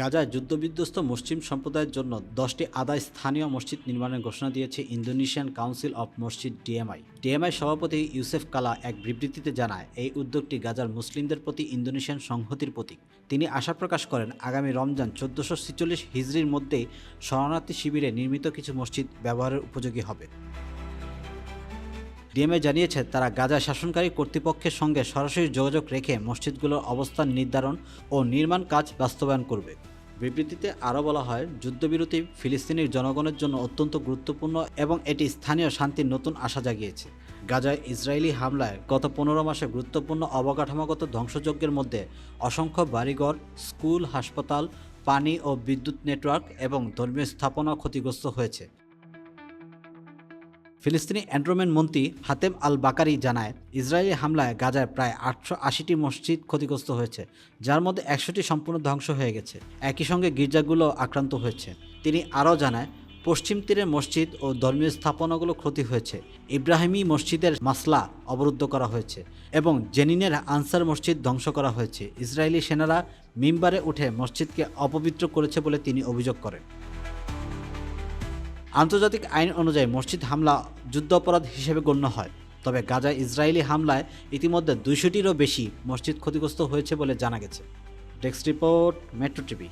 গাজায় যুদ্ধবিধ্বস্ত মুসলিম সম্প্রদায়ের জন্য দশটি আদায় স্থানীয় মসজিদ নির্মাণের ঘোষণা দিয়েছে ইন্দোনেশিয়ান কাউন্সিল অফ মসজিদ ডিএমআই। ডিএমআই সভাপতি ইউসেফ কালা এক বিবৃতিতে জানায়, এই উদ্যোগটি গাজার মুসলিমদের প্রতি ইন্দোনেশিয়ান সংহতির প্রতীক। তিনি আশা প্রকাশ করেন, আগামী রমজান চোদ্দশো ছিচল্লিশ হিজড়ির মধ্যেই শরণার্থী শিবিরে নির্মিত কিছু মসজিদ ব্যবহারের উপযোগী হবে। ডিএমএ জানিয়েছে, তারা গাজা শাসনকারী কর্তৃপক্ষের সঙ্গে সরাসরি যোগাযোগ রেখে মসজিদগুলোর অবস্থান নির্ধারণ ও নির্মাণ কাজ বাস্তবায়ন করবে। বিবৃতিতে আরও বলা হয়, যুদ্ধবিরতি ফিলিস্তিনির জনগণের জন্য অত্যন্ত গুরুত্বপূর্ণ এবং এটি স্থানীয় শান্তির নতুন আশা জাগিয়েছে। গাজায় ইসরায়েলি হামলায় গত পনেরো মাসে গুরুত্বপূর্ণ অবকাঠামোগত ধ্বংসযজ্ঞের মধ্যে অসংখ্য বাড়িঘর, স্কুল, হাসপাতাল, পানি ও বিদ্যুৎ নেটওয়ার্ক এবং ধর্মীয় স্থাপনা ক্ষতিগ্রস্ত হয়েছে। ফিলিস্তিনি অ্যান্ড্রোমেন মন্ত্রী হাতেম আল বাকারি জানায়, ইসরায়েলি হামলায় গাজায় প্রায় আটশো আশিটি মসজিদ ক্ষতিগ্রস্ত হয়েছে, যার মধ্যে একশোটি সম্পূর্ণ ধ্বংস হয়ে গেছে। একই সঙ্গে গির্জাগুলো আক্রান্ত হয়েছে। তিনি আরও জানায়, পশ্চিম তীরের মসজিদ ও ধর্মীয় স্থাপনাগুলো ক্ষতি হয়েছে। ইব্রাহিমী মসজিদের মাসলা অবরুদ্ধ করা হয়েছে এবং জেনিনের আনসার মসজিদ ধ্বংস করা হয়েছে। ইসরায়েলি সেনারা মিম্বারে উঠে মসজিদকে অপবিত্র করেছে বলে তিনি অভিযোগ করেন। আন্তর্জাতিক আইন অনুযায়ী মসজিদ হামলা যুদ্ধাপরাধ হিসেবে গণ্য হয়। তবে গাজা ইসরায়েলি হামলায় ইতিমধ্যে দুইশোটিরও বেশি মসজিদ ক্ষতিগ্রস্ত হয়েছে বলে জানা গেছে। Desk report, metro TV.